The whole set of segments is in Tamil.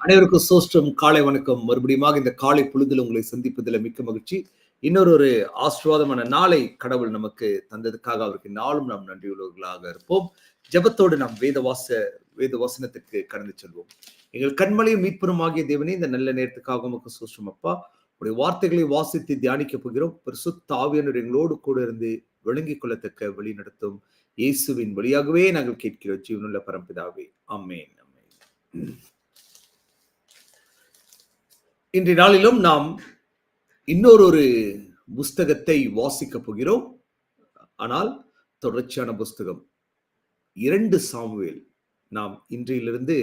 அனைவருக்கும் சோஸ்டம் காலை வணக்கம். மறுபடியும் இந்த காலை பொழுதில் உங்களை சந்திப்பதில் மிக்க மகிழ்ச்சி. இன்னொரு ஒரு ஆசிர்வாதமான நாளை கடவுள் நமக்கு தந்ததுக்காக அவருக்கு நாளும் நாம் நன்றியுள்ளவர்களாக இருப்போம். ஜெபத்தோடு நாம் வேத வாச வேத வசனத்திற்கு கடந்து செல்வோம். எங்கள் கண்மலையும் மீட்புறம் ஆகிய தேவனே இந்த நல்ல நேரத்துக்காக நமக்கு சோஸ்டம் அப்பா. உடைய வார்த்தைகளை வாசித்து தியானிக்க போகிறோம். சுத்த ஆவியானவர் எங்களோடு கூட இருந்து விளங்கிக் கொள்ளத்தக்க வழி நடத்தும் இயேசுவின் வழியாகவே நாங்கள் கேட்கிறோம். ஜீவனுள்ள பரம்பிதாவே. அம்மேன் அம்மேன் இன்றைய நாளிலும் நாம் இன்னொரு ஒரு புஸ்தகத்தை வாசிக்க போகிறோம். ஆனால் தொடர்ச்சியான புஸ்தகம் இரண்டு சாமுவேல் நாம் இன்றையிலிருந்து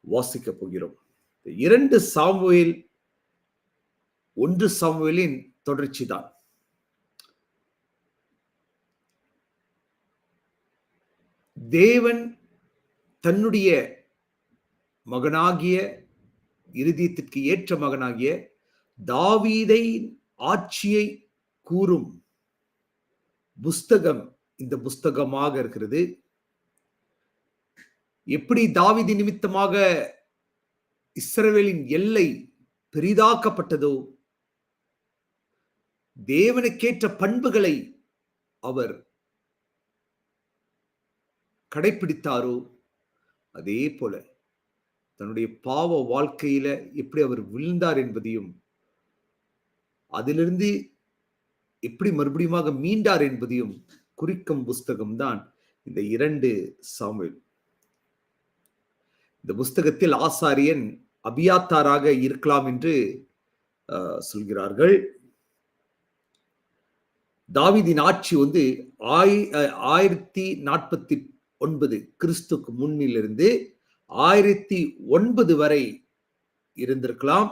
வாசிக்க போகிறோம். இரண்டு சாமுவேல் ஒன்று சாமுவேலின் தொடர்ச்சி தான். தேவன் தன்னுடைய மகனாகிய இருதயத்திற்கு ஏற்ற மகனாகிய தாவீதை ஆட்சியை கூறும் புஸ்தகம் இந்த புஸ்தகமாக இருக்கிறது. எப்படி தாவிதி நிமித்தமாக இஸ்ரவேலின் எல்லை பெரிதாக்கப்பட்டதோ தேவனுக்கேற்ற பண்புகளை அவர் கடைபிடித்தாரோ அதே போல தன்னுடைய பாவ வாழ்க்கையில எப்படி அவர் விழுந்தார் என்பதையும் அதிலிருந்து எப்படி மறுபடியும் மீண்டார் என்பதையும் குறிக்கும் புஸ்தகம் தான் இந்த இரண்டு சாமுவேல். இந்த புஸ்தகத்தில் ஆசாரியன் அபியாத்தாராக இருக்கலாம் என்று சொல்கிறார்கள். தாவிதின் ஆட்சி வந்து ஆய் ஆயிரத்தி நாற்பத்தி ஒன்பது கிறிஸ்துக்கு முன்னிலிருந்து ஆயிரத்தி ஒன்பது வரை இருந்திருக்கலாம்.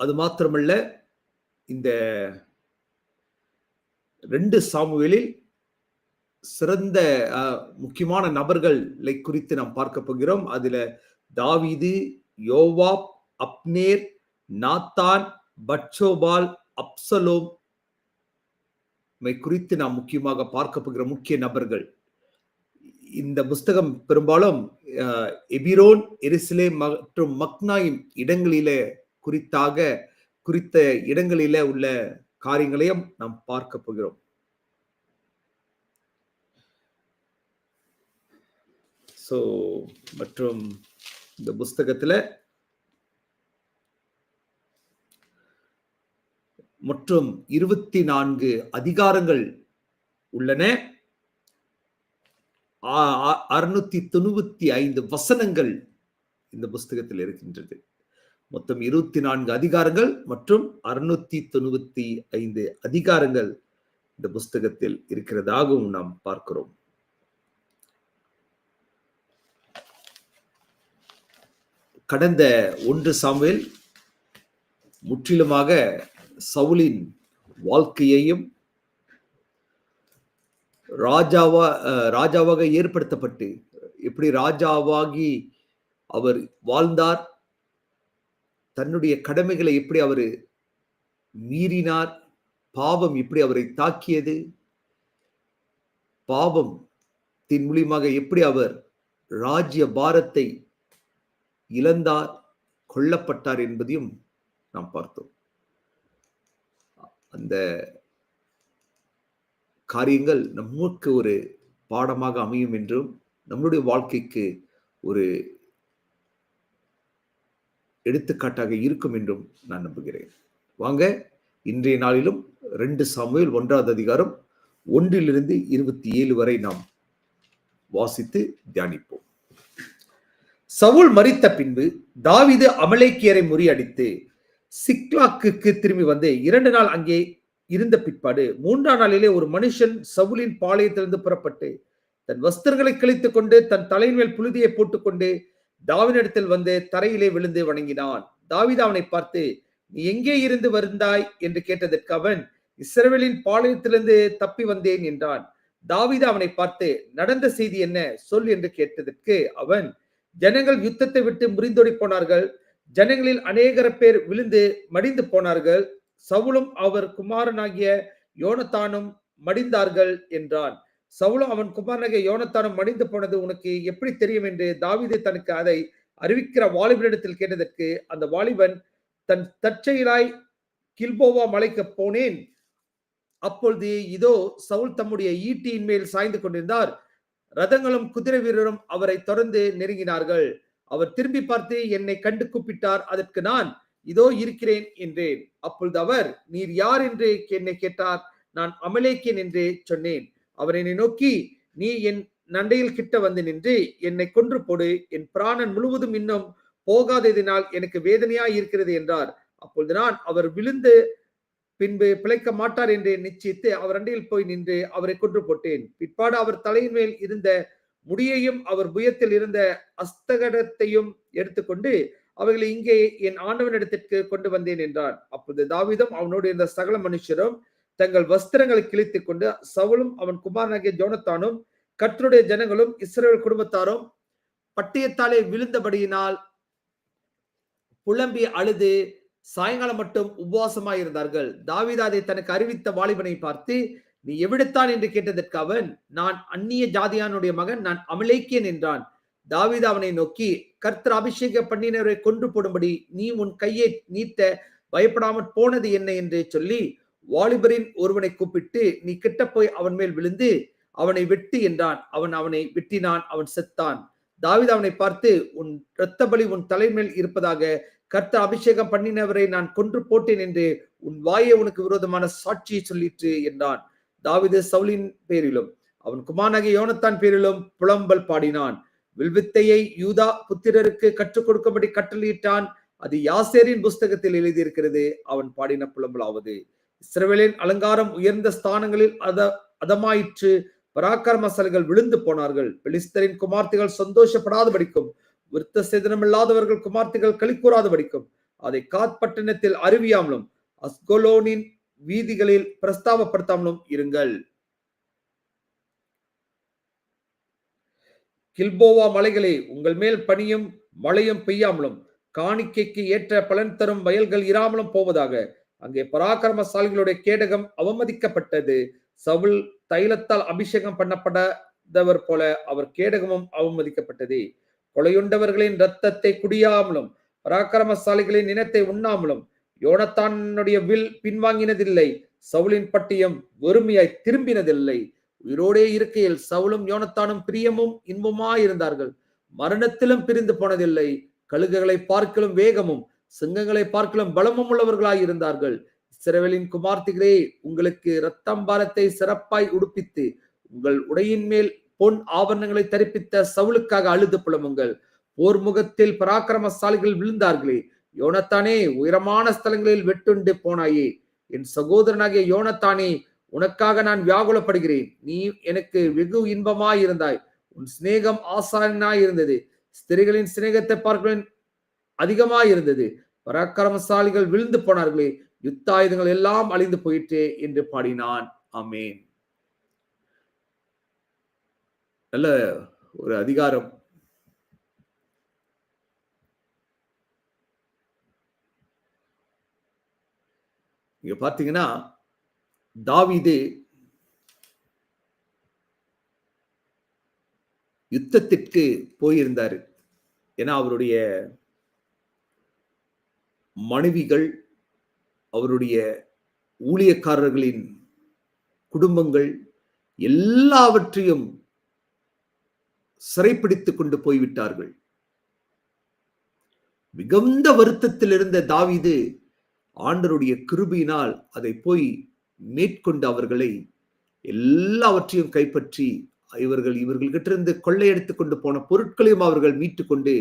அது மாத்திரமல்ல இந்த ரெண்டு சாமுவேலில் சிறந்த முக்கியமான நபர்களை குறித்து நாம் பார்க்க போகிறோம். அதுல David Joab Abner Nathan Bathsheba Absalom குறித்து நாம் முக்கியமாக பார்க்க போகிற முக்கிய நபர்கள். இந்த புஸ்தகம் பெரும்பாலும் எபிரோன் எரிசிலே மற்றும் மக்னாயின் இடங்களில குறித்தாக குறித்த இடங்களில உள்ள காரியங்களையும் நாம் பார்க்க போகிறோம். ஸோ மற்றும் இந்த புஸ்தகத்துல மற்றும் இருபத்தி நான்கு அதிகாரங்கள் உள்ளன. அறுநூத்தி தொண்ணூத்தி ஐந்து வசனங்கள் இந்த புஸ்தகத்தில் இருக்கின்றது. மொத்தம் இருபத்தி நான்கு அதிகாரங்கள் மற்றும் அறுநூத்தி தொண்ணூத்தி ஐந்து அதிகாரங்கள் இந்த புஸ்தகத்தில் இருக்கிறதாகவும் நாம் பார்க்கிறோம். கடந்த ஒன்று சாமுவேல் முற்றிலுமாக சவுலின் வாழ்க்கையையும் ராஜாவா ராஜாவாக ஏற்படுத்தப்பட்டு எப்படி ராஜாவாகி அவர் வாழ்ந்தார். தன்னுடைய கடமைகளை எப்படி அவர் மீறினார்? பாவம் எப்படி அவரை தாக்கியது? பாவம் தின் மூலியமாக எப்படி அவர் ராஜ்ய பாரத்தை இழந்தார் கொல்லப்பட்டார் என்பதையும் நாம் பார்த்தோம். அந்த காரியங்கள் நமக்கு ஒரு பாடமாக அமையும் என்றும் நம்மளுடைய வாழ்க்கைக்கு ஒரு எடுத்துக்காட்டாக இருக்கும் என்றும் நான் நம்புகிறேன். வாங்க இன்றைய நாளிலும் ரெண்டு சமையல் ஒன்றாவது அதிகாரம் ஒன்றிலிருந்து இருபத்தி ஏழு வரை நாம் வாசித்து தியானிப்போம். சவுல் மறித்த பின்பு தாவிது அமலேக்கியரை முறியடித்து சிக்லாக்கு திரும்பி வந்து இரண்டு நாள் அங்கே இருந்த பிற்பாடு மூன்றாம் நாளிலே ஒரு மனுஷன் சவுலின் பாளையத்திலிருந்து புறப்பட்டு தன் வஸ்திரங்களை கழித்துக் கொண்டு தன் தலையின் மேல் புழுதியை போட்டுக்கொண்டு தாவினிடத்தில் வந்து தரையிலே விழுந்து வணங்கினான். தாவித அவனை பார்த்து நீ எங்கே இருந்து வருந்தாய் என்று கேட்டதற்கு அவன் இஸ்ரவேலின் பாளையத்திலிருந்து தப்பி வந்தேன் என்றான். தாவித அவனை பார்த்து நடந்த செய்தி என்ன? சொல் என்று கேட்டதற்கு அவன் ஜனங்கள் யுத்தத்தை விட்டு முறிந்தோடி போனார்கள். ஜனங்களில் அநேகர பேர் விழுந்து மடிந்து போனார்கள். சவுலும் அவர் குமாரனாகிய யோனத்தானும் மடிந்தார்கள் என்றான். சவுலும் அவன் குமாரனாகிய யோனத்தானும் மடிந்து போனது உனக்கு எப்படி தெரியும் என்று தாவீது தனக்கு அதை அறிவிக்கிற வாலிபனிடத்தில் கேட்டதற்கு அந்த வாலிபன் தன் தற்செயலாய் கில்போவா மலைக்கு போனேன். அப்பொழுது இதோ சவுல் தம்முடைய ஈட்டியின் மேல் சாய்ந்து கொண்டிருந்தார். ரதங்களும் குதிரை வீரரும் அவரை தொடர்ந்து நெருங்கினார்கள். அவர் திரும்பி பார்த்து என்னை கண்டு கூப்பிட்டார் அதற்கு நான் இதோ இருக்கிறேன் என்றேன். அப்பொழுது அவர் நீர் யார் என்று என்னை கேட்டார்? நான் அமலேக்கேன் என்று சொன்னேன். அவர் என்னை நோக்கி நீ என் நண்டையில் கிட்ட வந்து நின்று என்னை கொன்று போடு. என் பிராணன் முழுவதும் இன்னும் போகாததினால் எனக்கு வேதனையா இருக்கிறது என்றார். அப்பொழுது நான் அவர் விழுந்து பின்பு பிழைக்க மாட்டார் என்று நிச்சயித்து அவர் அண்டையில் போய் நின்று அவரை கொன்று போட்டேன். பிற்பாடு அவர் தலையின் மேல் இருந்த முடியையும் அவர் புயத்தில் இருந்த அஸ்தகடத்தையும் எடுத்துக்கொண்டு அவைகளை இங்கே என் ஆண்டவனிடத்திற்கு கொண்டு வந்தேன் என்றான். அப்போது தாவிதம் அவனோடு இருந்த சகல மனுஷரும் தங்கள் வஸ்திரங்களை கிழித்துக் கொண்டு சவுலும் அவன் குமாரனாகிய ஜோனத்தானும் கற்றுடைய ஜனங்களும் இஸ்ரேல் குடும்பத்தாரும் பட்டியத்தாலே விழுந்தபடியினால் புலம்பி அழுது சாயங்காலம் மட்டும் உபவாசமாய் இருந்தார்கள் அதை தனக்கு அறிவித்த வாலிபனை பார்த்து நீ எவிடத்தான் என்று கேட்டதற்கு அவன் நான் அந்நிய ஜாதியானுடைய மகன் நான் அமலேக்கியன் என்றான். தாவிதா அவனை நோக்கி கர்த்தர் அபிஷேக பண்ணினவரை கொன்று போடும்படி நீ உன் கையை நீட்ட பயப்படாமற் போனது என்ன? என்று சொல்லி வாலிபரின் ஒருவனை கூப்பிட்டு நீ கிட்ட போய் அவன் மேல் விழுந்து அவனை வெட்டு என்றான். அவன் அவனை வெட்டினான் அவன் செத்தான். தாவித அவனை பார்த்து உன் இரத்த பலி உன் தலைமேல் இருப்பதாக கர்த்தர் அபிஷேகம் பண்ணினவரை நான் கொன்று போட்டேன் என்று உன் வாயை உனக்கு விரோதமான சாட்சியை சொல்லிற்று என்றான். தாவிது சவுலின் பேரிலும் அவன் குமாரனாகிய யோனத்தான் பேரிலும் புலம்பல் பாடினான். வில்வித்தையை யூதா புத்திரருக்கு கற்றுக் கொடுக்கும்படி கட்டளையிட்டான். அது யாசேரின் புஸ்தகத்தில் எழுதியிருக்கிறது. அவன் பாடின புலம்பலாவது. இஸ்ரவேலின் அலங்காரம் உயர்ந்த ஸ்தானங்களில் அத அதமாயிற்று. பராக்கிரமசாலிகள் விழுந்து போனார்கள். பெலிஸ்தரின் குமார்த்திகள் சந்தோஷப்படாத படிக்கும் விருத்த சேதனமில்லாதவர்கள் குமார்த்திகள் களி கூறாத படிக்கும் அதை காத்பட்டணத்தில் அருவியாமலும் அஸ்கோலோனின் வீதிகளில் பிரஸ்தாபப்படுத்தாமலும் இருங்கள். கில்போவா மலைகளே உங்கள் மேல் பனியும் மழையும் பெய்யாமலும் காணிக்கைக்கு ஏற்ற பலன் தரும் வயல்கள் இராமலும் போவதாக. அங்கே பராக்கிரமசாலிகளுடைய கேடகம் அவமதிக்கப்பட்டது. சவுல் தைலத்தால் அபிஷேகம் பண்ணப்படாதவர் போல அவர் கேடகமும் அவமதிக்கப்பட்டது. கொலையுண்டவர்களின் ரத்தத்தை குடியாமலும் பராக்கிரமசாலிகளின் இனத்தை உண்ணாமலும் யோனத்தானுடைய வில் பின்வாங்கினதில்லை. சவுலின் பட்டியம் வெறுமையாய் திரும்பினதில்லை. உயிரோடே இருக்கையில் சவுலும் யோனத்தானும் பிரியமும் இன்பமாய் இருந்தார்கள். மரணத்திலும் பிரிந்து போனதில்லை. கழுகுகளை பார்க்கலும் வேகமும் சிங்கங்களை பார்க்கலும் பலமும் உள்ளவர்களாய் இருந்தார்கள். இஸ்ரவேலின் குமார்த்திகளே உங்களுக்கு இரத்தம்பாரத்தை சிறப்பாய் உடுப்பித்து உங்கள் உடையின் மேல் பொன் ஆபரணங்களை தரிப்பித்த சவுலுக்காக அழுது புலமுங்கள் போர் முகத்தில் பராக்கிரமசாலிகள் விழுந்தார்களே யோனத்தானே உயரமான ஸ்தலங்களில் வெட்டுண்டு போனாயே. என் சகோதரனாகிய யோனத்தானே உனக்காக நான் வியாகுலப்படுகிறேன். நீ எனக்கு வெகு இன்பமாய் இருந்தாய் உன் சிநேகம் ஆசானாய் இருந்தது ஸ்திரிகளின் சிநேகத்தை பார்க்கவே அதிகமாய் இருந்தது பராக்கிரமசாலிகள் விழுந்து போனார்களே. யுத்தாயுதங்கள் எல்லாம் அழிந்து போயிற்றே என்று பாடினான். அமேன் நல்ல ஒரு அதிகாரம். இங்க பாத்தீங்கன்னா தாவிது யுத்தத்திற்கு போயிருந்தார். ஏன்னா அவருடைய மனைவிகள் அவருடைய ஊழியக்காரர்களின் குடும்பங்கள் எல்லாவற்றையும் சிறைப்பிடித்துக் கொண்டு போய்விட்டார்கள். மிகுந்த வருத்தத்தில் இருந்த தாவிது ஆண்டருடைய கிருபியினால் அதை போய் மேற்கொண்டு அவர்களை எல்லாவற்றையும் கைப்பற்றி இவர்கள் இவர்கள்கிட்ட இருந்து கொள்ளையடித்துக் கொண்டு போன பொருட்களையும் அவர்கள் மீட்டு கொண்டு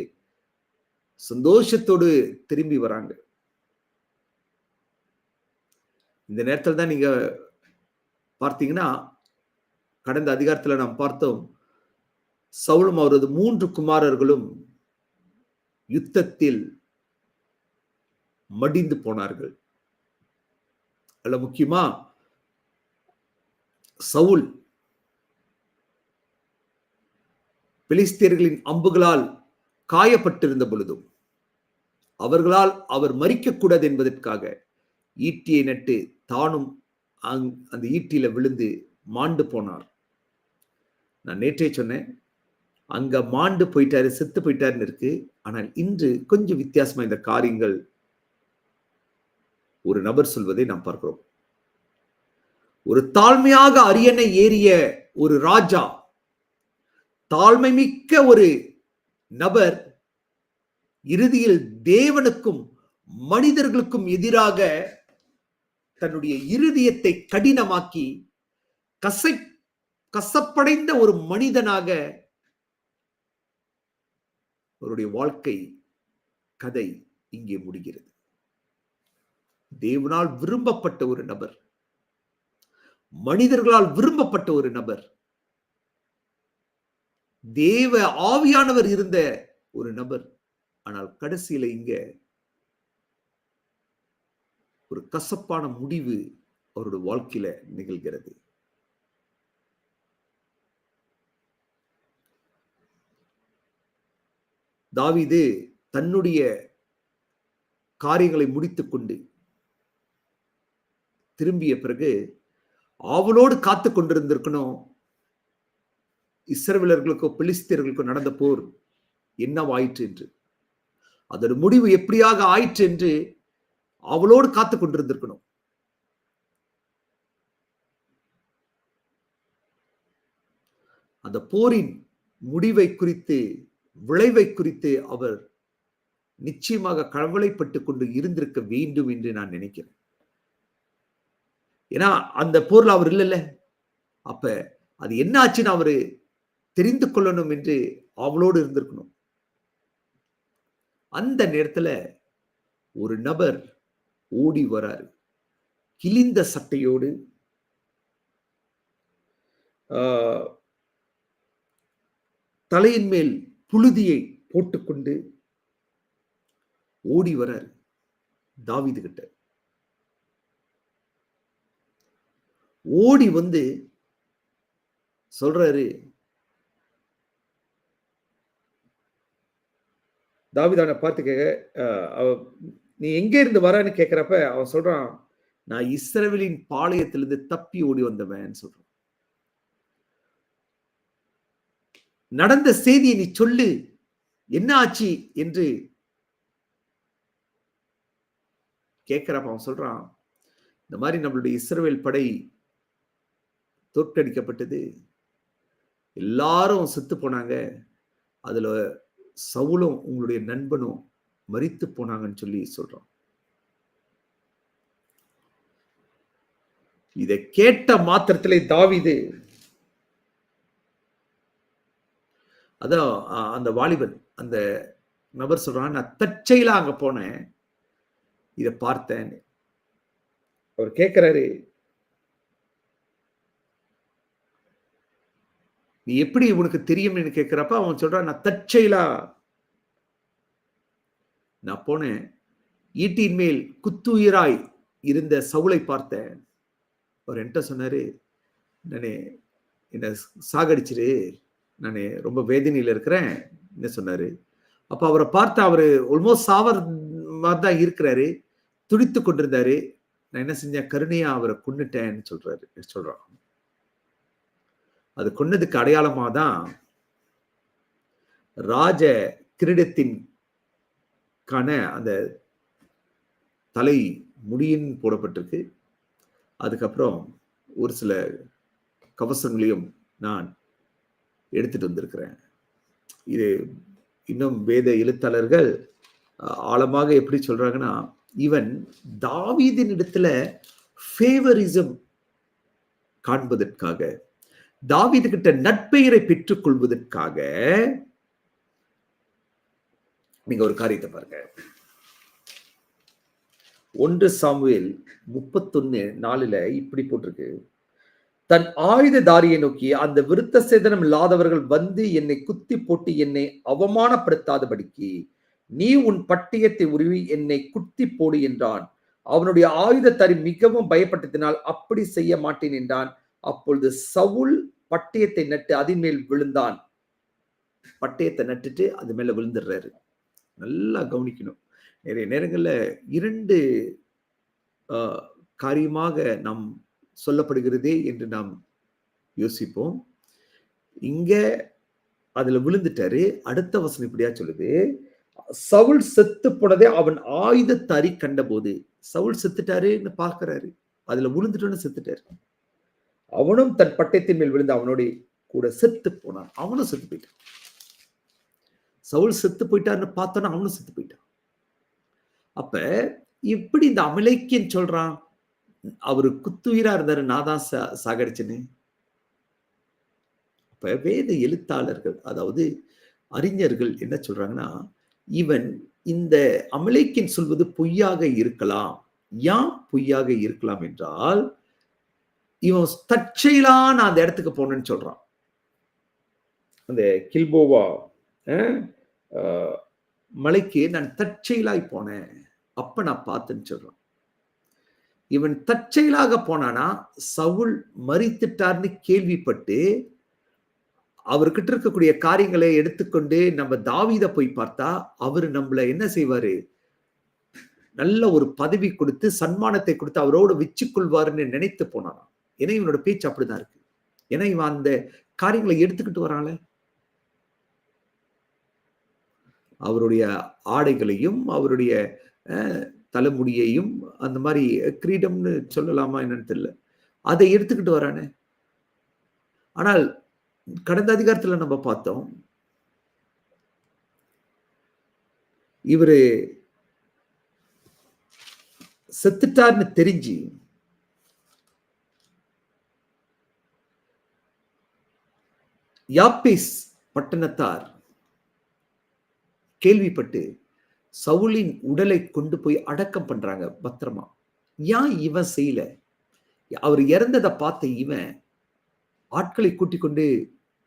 சந்தோஷத்தோடு திரும்பி வராங்க. இந்த நேரத்தில் தான் நீங்க பார்த்தீங்கன்னா கடந்த அதிகாரத்துல நாம் பார்த்தோம் சவுளும் அவரது மூன்று குமாரர்களும் யுத்தத்தில் மடிந்து போனார்கள். அல்ல முக்கியமா சவுல் பிலிஸ்தியர்களின் அம்புகளால் காயப்பட்டிருந்த பொழுதும் அவர்களால் அவர் மறிக்கக்கூடாது என்பதற்காக ஈட்டியை நட்டு தானும் அந்த ஈட்டியில விழுந்து மாண்டு போனார். நான் நேற்றே சொன்னேன் அங்க மாண்டு போயிட்டாரு செத்து போயிட்டாருன்னு இருக்கு. ஆனால் இன்று கொஞ்சம் வித்தியாசமா இந்த காரியங்கள் ஒரு நபர் சொல்வதை நாம் பார்க்கிறோம். ஒரு தாழ்மையாக அரியணை ஏறிய ஒரு ராஜா தாழ்மை மிக்க ஒரு நபர் இறுதியில் தேவனுக்கும் மனிதர்களுக்கும் எதிராக தன்னுடைய இருதயத்தை கடினமாக்கி கசை கசப்படைந்த ஒரு மனிதனாக அவருடைய வாழ்க்கை கதை இங்கே முடிகிறது. தேவனால் விரும்பப்பட்ட ஒரு நபர். மனிதர்களால் விரும்பப்பட்ட ஒரு நபர். தேவ ஆவியானவர் இருந்த ஒரு நபர். ஆனால் கடைசியில இங்க ஒரு கசப்பான முடிவு அவருடைய வாழ்க்கையில நிகழ்கிறது. தாவிது தன்னுடைய காரியங்களை முடித்துக் கொண்டு திரும்பிய பிறகு ஆவலோடு காத்து கொண்டிருந்திருக்கணும். இஸ்ரவேலர்களுக்கோ பிலிஸ்தியர்களுக்கோ நடந்த போர் என்னவாயிற்று என்று. அதோட முடிவு எப்படியாக ஆயிற்று என்று அவளோடு காத்து கொண்டிருந்திருக்கணும். அந்த போரின் முடிவை குறித்து விளைவை குறித்து அவர் நிச்சயமாக கவலைப்பட்டு கொண்டு இருந்திருக்க வேண்டும் என்று நான் நினைக்கிறேன். ஏன்னா அந்த போர்ல அவர் இல்லைல்ல. அப்ப அது என்ன ஆச்சுன்னு அவரு தெரிந்து கொள்ளணும் என்று அவளோடு இருந்திருக்கணும். அந்த நேரத்துல ஒரு நபர் ஓடி வராரு. கிழிந்த சட்டையோடு தலையின் மேல் புழுதியை போட்டுக்கொண்டு ஓடி வராரு. தாவிது கிட்ட ஓடி வந்து சொல்றாரு. தாவிதான பார்த்து கேட்க நீ எங்கே இருந்து வரன்னு கேட்கிறப்ப அவன் சொல்றான் நான் இஸ்ரவேலின் பாளையத்திலிருந்து தப்பி ஓடி வந்தவன் சொல்றான். நடந்த செய்தியை நீ சொல்லு என்ன ஆச்சு? என்று கேட்கிறப்ப அவன் சொல்றான் இந்த மாதிரி நம்மளுடைய இஸ்ரவேல் படை தோற்கடிக்கப்பட்டது. எல்லாரும் செத்து போனாங்க. அதுல சவுலும் உங்களுடைய நண்பனும் மறித்து போனாங்கன்னு சொல்லி சொல்றான் இதை கேட்ட மாத்திரத்திலே தாவிது அதான் அந்த வாலிபன் அந்த நபர் சொல்றான் நான் தற்செயலா அங்க போனேன். இதை பார்த்தேன். அவர் கேட்கிறாரு நீ எப்படி உனக்கு தெரியும்னு கேட்குறப்ப அவன் சொல்றான் நான் தற்செயலா நான் போனேன். ஈட்டின் மேல் குத்துயிராய் இருந்த சவுளை பார்த்தேன். அவர் என்கிட்ட சொன்னாரு நானே என்னை சாகடிச்சிரு நான் ரொம்ப வேதனையில் இருக்கிறேன். என்ன சொன்னாரு அப்போ அவரை பார்த்து அவர் ஆல்மோஸ்ட் சாவர் மாதிரி தான் இருக்கிறாரு துடித்து கொண்டிருந்தாரு. நான் என்ன செஞ்சேன்? கருணையா அவரை கொண்டுட்டேன்னு சொல்றாரு சொல்றான். அது கொன்னதுக்கு அடையாளமாக தான் ராஜ கிரீடத்தின் கான அந்த தலை முடியின் போடப்பட்டிருக்கு. அதுக்கப்புறம் ஒரு சில கவசங்களையும் நான் எடுத்துட்டு வந்திருக்கிறேன். இது இன்னும் வேத எழுத்தாளர்கள் ஆழமாக எப்படி சொல்றாங்கன்னா இவன் தாவீதின் இடத்துல ஃபேவரிசம் காண்பதற்காக தாவிது கிட்ட நட்பெயரை பெற்றுக் கொள்வதற்காக நீங்க ஒரு காரியத்தை பாருங்க. ஒன்று சாமுவேல் முப்பத்தொன்னு நாலுல இப்படி போட்டிருக்கு. தன் ஆயுததாரியை நோக்கி அந்த விருத்த சேதனம் இல்லாதவர்கள் வந்து என்னை குத்தி போட்டு என்னை அவமானப்படுத்தாதபடிக்கு நீ உன் பட்டியத்தை உருவி என்னை குத்தி போடு என்றான். அவனுடைய ஆயுதத்தாரி மிகவும் பயப்பட்டதினால் அப்படி செய்ய மாட்டேன் என்றான். அப்பொழுது சவுல் பட்டயத்தை நட்டு அதன் மேல் விழுந்தான். பட்டயத்தை நட்டுட்டு அது மேல விழுந்துடுறாரு. நல்லா கவனிக்கணும். நிறைய நேரங்களில் இரண்டு காரியமாக நாம் சொல்லப்படுகிறதே என்று நாம் யோசிப்போம். இங்க அதுல விழுந்துட்டாரு. அடுத்த வசனம் இப்படியா சொல்லுது. சவுல் செத்து போனதே அவன் ஆயுதத்தாரி கண்டபோது சவுல் செத்துட்டாருன்னு பார்க்கிறாரு. அதுல விழுந்துட்டோன்னு செத்துட்டாரு. அவனும் தன் பட்டயத்தின் மேல் விழுந்து அவனோட கூட செத்து போனான். அவனும் செத்து போயிட்டான். சவுல் செத்து போயிட்டாருன்னு பார்த்தோன்னா அவனும் செத்து போயிட்டான். அப்ப எப்படி இந்த அமலைக்கியன் சொல்றான்? அவரு குத்துயிரா இருந்தாரு நான் தான் சாகடிச்சேன்னு. அப்ப வேத எழுத்தாளர்கள் அதாவது அறிஞர்கள் என்ன சொல்றாங்கன்னா இவன் இந்த அமலைக்கின் சொல்வது பொய்யாக இருக்கலாம். யான் பொய்யாக இருக்கலாம் என்றால் இவன் தற்செயலா நான் அந்த இடத்துக்கு போனேன்னு சொல்றான். அந்த கில்போவா மலைக்கு நான் தற்செயலாய் போனேன். அப்ப நான் பார்த்தேன்னு சொல்றான். இவன் தற்செயலாக போனானா சவுல் மறித்துட்டார்னு கேள்விப்பட்டு அவர்கிட்ட இருக்கக்கூடிய காரியங்களை எடுத்துக்கொண்டு நம்ம தாவித போய் பார்த்தா அவரு நம்மள என்ன செய்வாரு? நல்ல ஒரு பதவி கொடுத்து சன்மானத்தை கொடுத்து அவரோட வச்சு கொள்வாருன்னு நினைத்து போனானா ஏன்னா இவனோட பேச்சு அப்படிதான் இருக்கு. ஏன்னா இவன் அந்த காரியங்களை எடுத்துக்கிட்டு வரான்ல. அவருடைய ஆடைகளையும் அவருடைய தலைமுடியையும் அந்த மாதிரி கிரீடம்னு சொல்லலாமா என்னன்னு தெரியல. அதை எடுத்துக்கிட்டு வரானே. ஆனால் கடந்த அதிகாரத்துல நம்ம பார்த்தோம். இவரு செத்துட்டார்னு தெரிஞ்சு யாப்பீஸ் பட்டணத்தார் கேள்விப்பட்டு சவுலின் உடலை கொண்டு போய் அடக்கம் பண்றாங்க பத்திரமா. ஏன் இவன் செய்யல? அவர் இறந்ததை பார்த்த இவன் ஆட்களை கூட்டிக் கொண்டு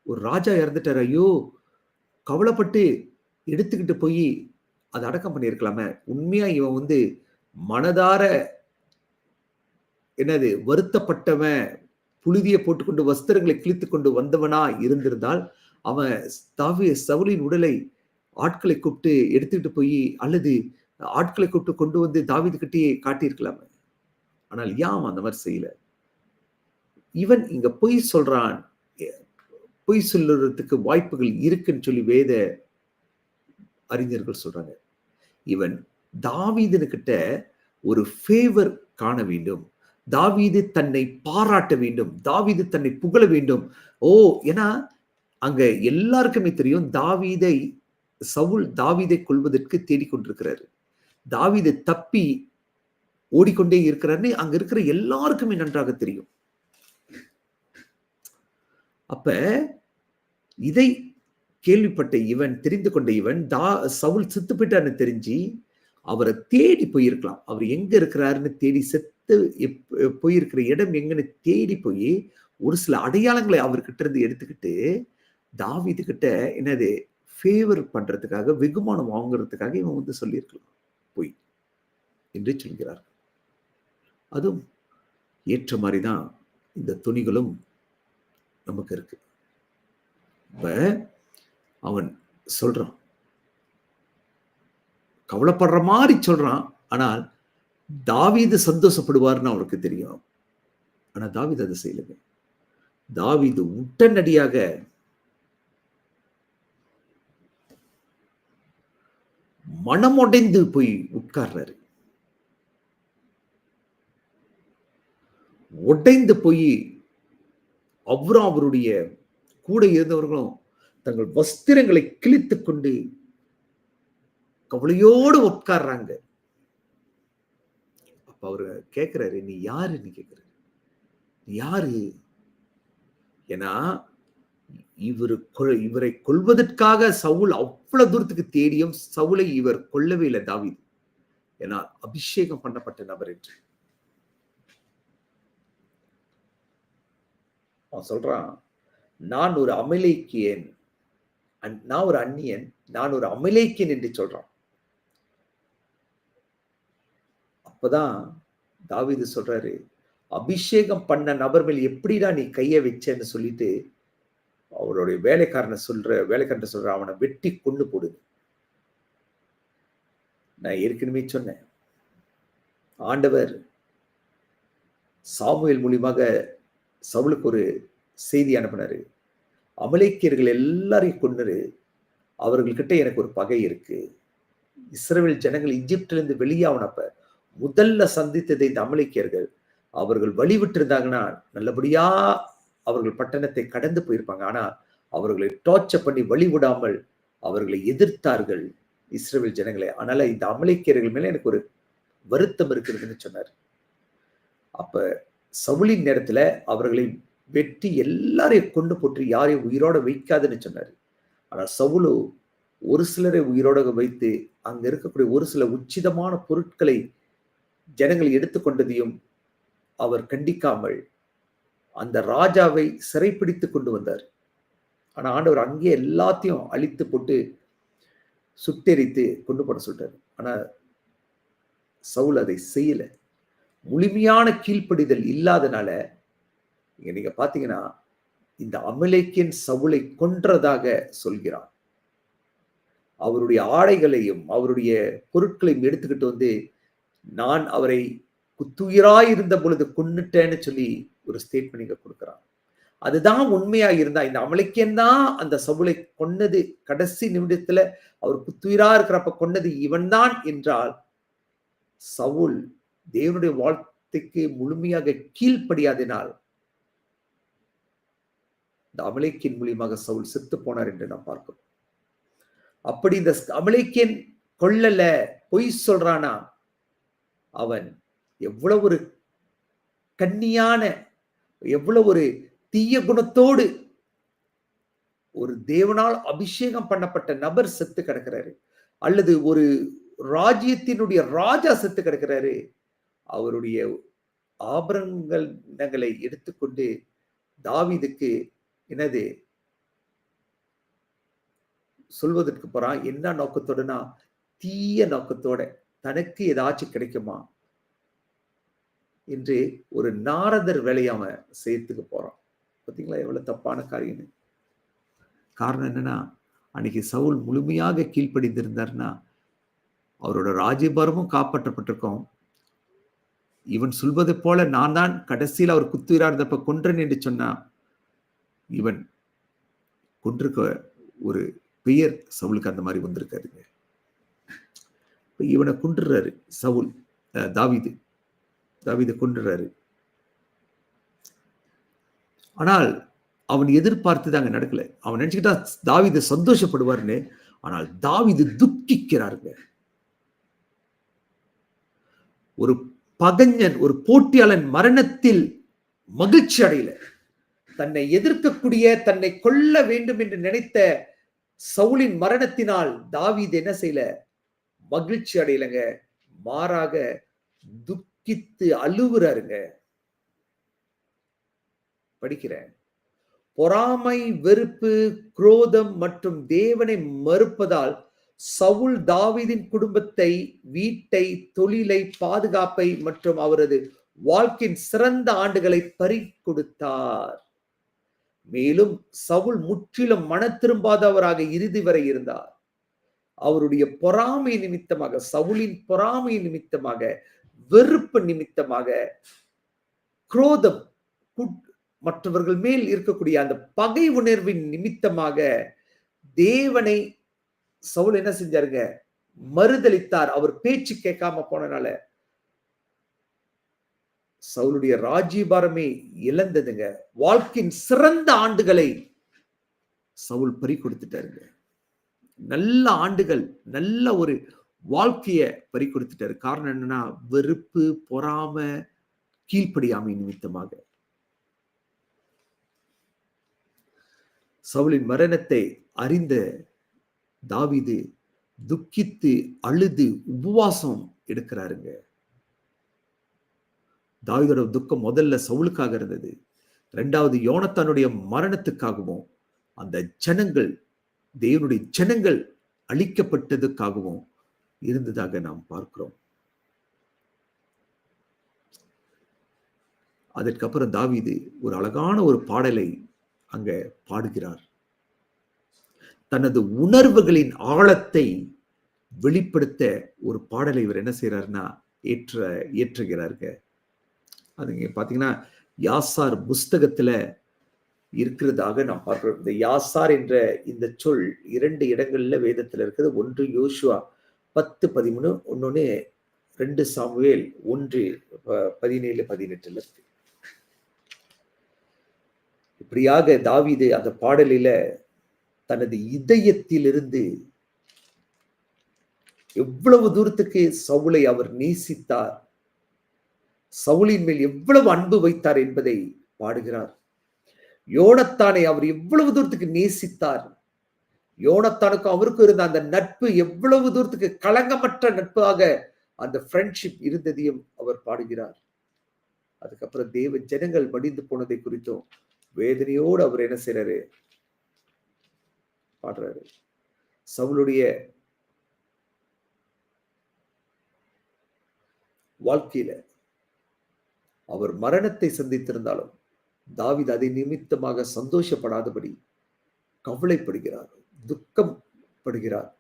ஒரு ராஜா இறந்துட்டார். ஐயோ கவலைப்பட்டு எடுத்துக்கிட்டு போய் அதை அடக்கம் பண்ணியிருக்கலாமே. உண்மையா இவன் வந்து மனதார என்னது வருத்தப்பட்டவன் புழுதியை போட்டுக்கொண்டு வஸ்திரங்களை கிழித்து கொண்டு வந்தவனா இருந்திருந்தால் அவன் தாவிய சவுலின் உடலை ஆட்களை கூப்பிட்டு எடுத்துக்கிட்டு போய் அல்லது ஆட்களை கூப்பிட்டு கொண்டு வந்து தாவிது கிட்டே காட்டியிருக்கலாமே. ஆனால் ஏன் அந்த மாதிரி செய்யல. இவன் இங்க பொய் சொல்றான். பொய் சொல்லுறதுக்கு வாய்ப்புகள் இருக்குன்னு சொல்லி வேத அறிஞர்கள் சொல்றாங்க. இவன் தாவீதனுக்கிட்ட ஒரு ஃபேவர் காண வேண்டும். தாவீது தன்னை பாராட்ட வேண்டும் தாவீது தன்னை புகழ வேண்டும். ஓ ஏன்னா அங்க எல்லாருக்குமே தெரியும் தாவீதை சவுல் தாவீதை கொள்வதற்கு தேடிக்கொண்டிருக்கிறாரு. தாவீதை தப்பி ஓடிக்கொண்டே இருக்கிறாருன்னு அங்க இருக்கிற எல்லாருக்குமே நன்றாக தெரியும். அப்ப இதை கேள்விப்பட்ட இவன் தெரிந்து கொண்ட இவன் தா சவுல் செத்து போயிட்டான்னு தெரிஞ்சு அவரை தேடி போயிருக்கலாம். அவர் எங்க இருக்கிறாருன்னு தேடி செத்து போயிருக்கிற இடம் எங்கன்னு தேடி போய் ஒரு சில அடையாளங்களை அவர்கிட்ட இருந்து எடுத்துக்கிட்டு தாவிது கிட்ட என்னது ஃபேவர் பண்றதுக்காக வெகுமானம் வாங்குறதுக்காக இவன் வந்து சொல்லியிருக்கலாம். பொய் என்று சொல்கிறார் அதுவும் ஏற்ற மாதிரி தான் இந்த துணிகளும் நமக்கு இருக்கு. இப்ப அவன் சொல்றான். கவலைப்படுற மாதிரி சொல்றான். ஆனால் தாவீது சந்தோஷப்படுவார்னு அவருக்கு தெரியும். ஆனா தாவீது அதை செய்யலங்க. தாவீது உடனடியாக மனமுடைந்து போய் உட்கார்றாரு. உடைந்து போய் அவரும் அவருடைய கூட இருந்தவர்களும் தங்கள் வஸ்திரங்களை கிழித்து கொண்டு கவலையோடு உட்கார்றாங்க. அப்போ அவர் கேட்குறாரு நீ யாருன்னு கேட்கிறாரு யாரு? ஏன்னா இவரு இவரை கொள்வதற்காக சவுல் அவ்வளவு தூரத்துக்கு தேடியும் சவுலை இவர் கொல்லவே இல்லை தாவிது. ஏன்னா அபிஷேகம் பண்ணப்பட்ட நபர் என்று. அவன் சொல்றான் நான் ஒரு அமலேக்கியன். நான் ஒரு அந்நியன். நான் ஒரு அமலேக்கியன் என்று சொல்றான். அப்பதான் தாவிது சொல்றாரு அபிஷேகம் பண்ண நபர் மேல் எப்படிடா நீ கையை வச்சேன்னு சொல்லிட்டு அவருடைய வேலைக்காரனை சொல்ற வேலைக்காரன் சொல்ற அவனை வெட்டி கொண்டு போடுது நான் ஏற்கனவே சொன்னேன். ஆண்டவர் சாமுவேல் மூலியமாக சவுளுக்கு ஒரு செய்தி அனுப்பினாரு. அமலைக்கியர்கள் எல்லாரையும் கொண்டு அவர்கள்கிட்ட எனக்கு ஒரு பகை இருக்கு. இஸ்ரேல் ஜனங்கள் இஜிப்டிலிருந்து வெளியாவனப்ப முதல்ல சந்தித்தது இந்த அமலிக்கியர்கள் அவர்கள் வழிவிட்டு இருந்தாங்கன்னா நல்லபடியா அவர்கள் பட்டணத்தை கடந்து போயிருப்பாங்க. ஆனா அவர்களை டார்ச்சர் பண்ணி வழிவிடாமல் அவர்களை எதிர்த்தார்கள் இஸ்ரேல் ஜனங்களை. அதனால இந்த அமலேக்கியர்கள் மேல எனக்கு ஒரு வருத்தம் இருக்கிறதுன்னு சொன்னார். அப்ப சவுளின் நேரத்துல அவர்களை வெட்டி எல்லாரையும் கொண்டு போட்டு யாரையும் உயிரோட வைக்காதுன்னு சொன்னார். ஆனா சவுலு ஒரு சிலரை உயிரோட வைத்து அங்க இருக்கக்கூடிய ஒரு சில உச்சிதமான பொருட்களை ஜனங்கள் எடுத்துக்கொண்டதையும் அவர் கண்டிக்காமல் அந்த ராஜாவை சிறைப்பிடித்து கொண்டு வந்தார். ஆனால் ஆண்டவர் அங்கே எல்லாத்தையும் அழித்து போட்டு சுட்டெரித்து கொண்டு போட சொல்றாரு. ஆனால் சவுல் அதை செய்யல. முழுமையான கீழ்ப்படிதல் இல்லாதனால இங்க நீங்க பாத்தீங்கன்னா இந்த அமலைக்கின் சவுளை கொன்றதாக சொல்கிறான். அவருடைய ஆடைகளையும் அவருடைய பொருட்களையும் எடுத்துக்கிட்டு வந்து நான் அவரை குத்துயிராய் இருந்த பொழுது கொன்னுட்டேன்னு சொல்லி ஒரு ஸ்டேட்மெண்ட் இங்க கொடுக்குறான். அதுதான் உண்மையா இருந்தா இந்த அமலைக்கன் தான் அந்த சவுளை கொன்னது. கடைசி நிமிடத்துல அவர் குத்துயிரா இருக்கிறப்ப கொன்னது இவன் தான் என்றால் சவுல் தேவனுடைய வாழ்த்துக்கு முழுமையாக கீழ்ப்படியாதினால் இந்த அமலைக்கின் மூலியமாக சவுல் செத்து போனார் என்று நாம் பார்க்கிறோம். அப்படி இந்த அமலேக்கியன் கொள்ளல பொய் சொல்றானா? அவன் எவ்வளவு ஒரு கன்னியான எவ்வளவு ஒரு தீய குணத்தோடு ஒரு தேவனால் அபிஷேகம் பண்ணப்பட்ட நபர் செத்து கிடக்கிறாரு. அல்லது ஒரு ராஜ்யத்தினுடைய ராஜா செத்து கிடக்கிறாரு. அவருடைய ஆபரணங்களை எடுத்துக்கொண்டு தாவிதுக்கு என்னது? சொல்வதற்கு போறான் என்ன நோக்கத்தோடனா தீய நோக்கத்தோட தனக்கு ஏதாச்சும் கிடைக்குமா? என்று ஒரு நாரதர் வேலையை அவன் செய்யறதுக்கு போறான். பார்த்தீங்களா எவ்வளவு தப்பான காரியம்னு. காரணம் என்னன்னா அன்னைக்கு சவுல் முழுமையாக கீழ்ப்படிந்திருந்தார்னா அவரோட ராஜ்யபாரமும் காப்பாற்றப்பட்டிருக்கோம். இவன் சொல்வது போல நான் தான் கடைசியில் அவர் குத்துயிரா இருந்தப்ப கொன்றன் என்று சொன்னா இவன் கொன்றிருக்க ஒரு பெயர் சவுலுக்கு அந்த மாதிரி வந்திருக்காருங்க இவனை கொண்டுறாரு சவுல் தாவிது. தாவிதை கொண்டுறாரு ஆனால் அவன் எதிர்பார்த்து அங்க நடக்கல. அவன் நினைச்சுக்கிட்டா தாவிது சந்தோஷப்படுவார்னு ஆனால் தாவிது துக்கிக்கிறாருங்க. ஒரு பகஞ்சன் ஒரு போட்டியாளன் மரணத்தில் மகிழ்ச்சி அடையல. தன்னை எதிர்க்கக்கூடிய தன்னை கொல்ல வேண்டும் என்று நினைத்த சவுலின் மரணத்தினால் தாவீது என்ன செய்யல? மகிழ்ச்சி அடையலைங்க. மாறாக துக்கித்து அழுவுறாருங்க படிக்கிறேன். பொறாமை வெறுப்பு குரோதம் மற்றும் தேவனை மறுப்பதால் சவுல் தாவிதின் குடும்பத்தை வீட்டை தொழிலை பாதுகாப்பை மற்றும் அவரது வாழ்க்கையின் சிறந்த ஆண்டுகளை பறி கொடுத்தார் மேலும் சவுல் முற்றிலும் மன திரும்பாதவராக இறுதி வரை இருந்தார். அவருடைய பொறாமை நிமித்தமாக சவுலின் பொறாமை நிமித்தமாக வெறுப்பு நிமித்தமாக குரோதம் மற்றவர்கள் மேல் இருக்கக்கூடிய அந்த பகை உணர்வின் நிமித்தமாக தேவனை சவுல் என்ன செஞ்சாருங்க? மறுதளித்தார் அவர் பேச்சு கேட்காம போனனால சவுளுடைய ராஜ்யபாரமே இழந்ததுங்க. வாழ்க்கையின் சிறந்த ஆண்டுகளை சவுல் பறி கொடுத்துட்டாருங்க. நல்ல ஆண்டுகள் நல்ல ஒரு வாழ்க்கைய பறி கொடுத்துட்டாரு காரணம் என்னன்னா வெறுப்பு பொறாம கீழ்ப்படியாமை நிமித்தமாக. சவுளின் மரணத்தை அறிந்த தாவிது துக்கித்து அழுது உபவாசம் எடுக்கிறாருங்க. தாவிதோட துக்கம் முதல்ல சவுளுக்காக இருந்தது. ரெண்டாவது யோனத்தானுடைய மரணத்துக்காகவும் அந்த ஜனங்கள் தேவனுடைய ஜனங்கள் அழிக்கப்பட்டதுக்காகவும் இருந்ததாக நாம் பார்க்கிறோம். அதற்கப்புறம் தாவிது ஒரு அழகான ஒரு பாடலை அங்க பாடுகிறார். தனது உணர்வுகளின் ஆழத்தை வெளிப்படுத்த ஒரு பாடலை இவர் என்ன செய்யறாருன்னா ஏற்ற ஏற்றுகிறாருங்க. அது பார்த்தீங்கன்னா யாசார் புஸ்தகத்துல இருக்கிறதாக நாம் பார்க்கிறோம். இந்த யாசார் என்ற இந்த சொல் இரண்டு இடங்கள்ல வேதத்துல இருக்குது. ஒன்று யோசுவா பத்து பதிமூணு ஒன்னொன்னு ரெண்டு சாமுவேல் ஒன்று பதினேழு பதினெட்டுல இருக்கு. இப்படியாக தாவிது அந்த பாடலில தனது இதயத்திலிருந்து எவ்வளவு தூரத்துக்கு சவுளை அவர் நேசித்தார் சவுளின் மேல் எவ்வளவு அன்பு வைத்தார் என்பதை பாடுகிறார். யோனத்தானை அவர் எவ்வளவு தூரத்துக்கு நேசித்தார். யோனத்தானுக்கும் அவருக்கும் இருந்த அந்த நட்பு எவ்வளவு தூரத்துக்கு களங்கமற்ற நட்பாக அந்த ஃப்ரெண்ட்ஷிப் இருந்ததையும் அவர் பாடுகிறார். அதுக்கப்புறம் தேவ ஜனங்கள் மடிந்து போனதை குறித்தும் வேதனையோடு அவர் என்ன செய்றாரு? பாடுறாரு. சவுளுடைய வாழ்க்கையில அவர் மரணத்தை சந்தித்திருந்தாலும் தாவித் அதை நிமித்தமாக சந்தோஷப்படாதபடி கவலைப்படுகிறார் துக்கம் படுகிறார்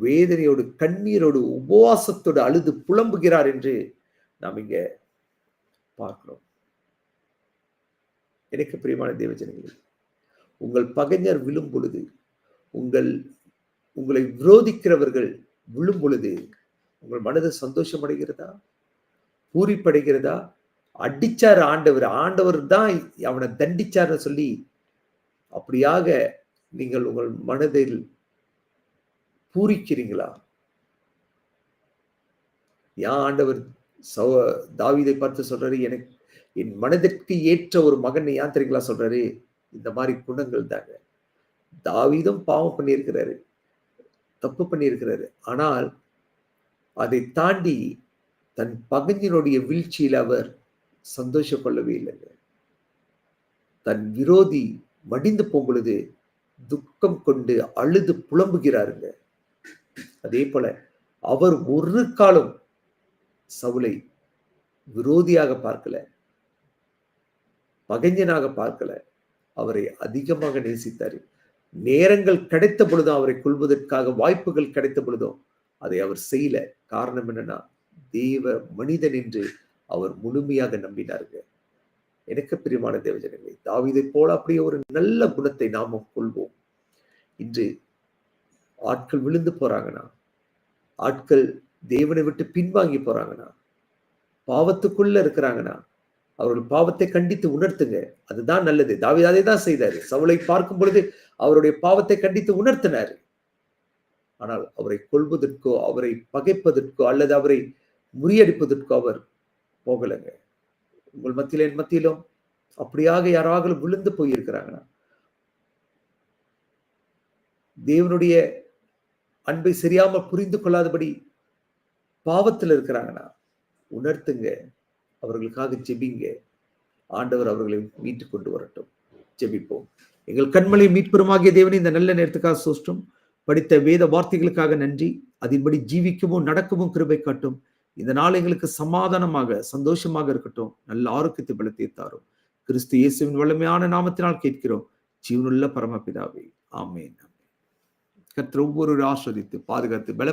வேதனையோடு கண்ணீரோடு உபவாசத்தோடு அழுது புலம்புகிறார் என்று நாம் இங்க பார்க்கிறோம். எனக்கு பிரியமான தேவஜனங்களே உங்கள் பகைஞர் விழும் பொழுது உங்கள் உங்களை விரோதிக்கிறவர்கள் விழும் பொழுது உங்கள் மனது சந்தோஷம் அடைகிறதா பூரிப்படைகிறதா? அடிச்சார் ஆண்டவர் ஆண்டவர் தான் அவனை தண்டிச்சார்னு சொல்லி அப்படியாக நீங்கள் உங்கள் மனதில் பூரிக்கிறீங்களா? ஏன் ஆண்டவர் சவ தாவிதை பார்த்து சொல்றாரு எனக்கு என் மனதிற்கு ஏற்ற ஒரு மகன் ஏன் தெரியுங்களா? சொல்றாரு. இந்த மாதிரி குணங்கள் தாங்க. தாவிதம் பாவம் பண்ணியிருக்கிறாரு. தப்பு பண்ணியிருக்கிறாரு. ஆனால் அதை தாண்டி தன் பகஞ்சினுடைய வீழ்ச்சியில் அவர் சந்தோஷப்படவே இல்லைங்க தன் விரோதி மடிந்து போகும்பொழுது துக்கம் கொண்டு அழுது புலம்புகிறாருங்க. அதே போல அவர் ஒரு காலம் சவுலை விரோதியாக பார்க்கல. பகைஞனாக பார்க்கல. அவரை அதிகமாக நேசித்தார். நேரங்கள் கிடைத்த பொழுதும் அவரை கொள்வதற்காக வாய்ப்புகள் கிடைத்த பொழுதும் அதை அவர் செய்யல. காரணம் என்னன்னா தேவ மனிதன் என்று அவர் முழுமையாக நம்பினாருங்க. எனக்கு பிரியமான தேவஜனங்களே தாவிதை போல அப்படியே ஒரு நல்ல குணத்தை நாம கொள்வோம். இன்று ஆட்கள் விழுந்து போறாங்கன்னா ஆட்கள் தேவனை விட்டு பின்வாங்கி போறாங்கன்னா பாவத்துக்குள்ள இருக்கிறாங்கன்னா அவர்கள் பாவத்தை கண்டித்து உணர்த்துங்க. அதுதான் நல்லது. தாவீது அதை தான் செய்தாரு. சவுளை பார்க்கும் பொழுது அவருடைய பாவத்தை கண்டித்து உணர்த்தினார். ஆனால் அவரை கொள்வதற்கோ அவரை பகைப்பதற்கோ அல்லது அவரை முறியடிப்பதற்கோ அவர் போகலைங்க. உங்கள் மத்தியில என் மத்தியிலும் அப்படியாக யாராவது விழுந்து போயிருக்கிறாங்கன்னா தேவனுடைய அன்பை சரியாம புரிந்து கொள்ளாதபடி பாவத்தில் இருக்கிறாங்கன்னா உணர்த்துங்க. அவர்களுக்காக ஜெபிங்க. ஆண்டவர் அவர்களை மீட்டு கொண்டு வரட்டும். ஜெபிப்போம். எங்கள் கண்மலை மீட்பெருமாகிய தேவனை இந்த நல்ல நேரத்துக்காக சோஷ்டம் படித்த வேத வார்த்தைகளுக்காக நன்றி. அதன்படி ஜீவிக்கவும் நடக்கவும் கிருபை காட்டும். இந்த நாள் எங்களுக்கு சமாதானமாக சந்தோஷமாக இருக்கட்டும். நல்ல ஆரோக்கியத்தை பலத்தை தாரும். கிறிஸ்து இயேசுவின் வலிமையான நாமத்தினால் கேட்கிறோம். ஜீவனுள்ள பரமபிதாவே. ஆமேன் கர்த்தர் ஒவ்வொரு ஆஸ்வதித்து பாதுகாத்து பல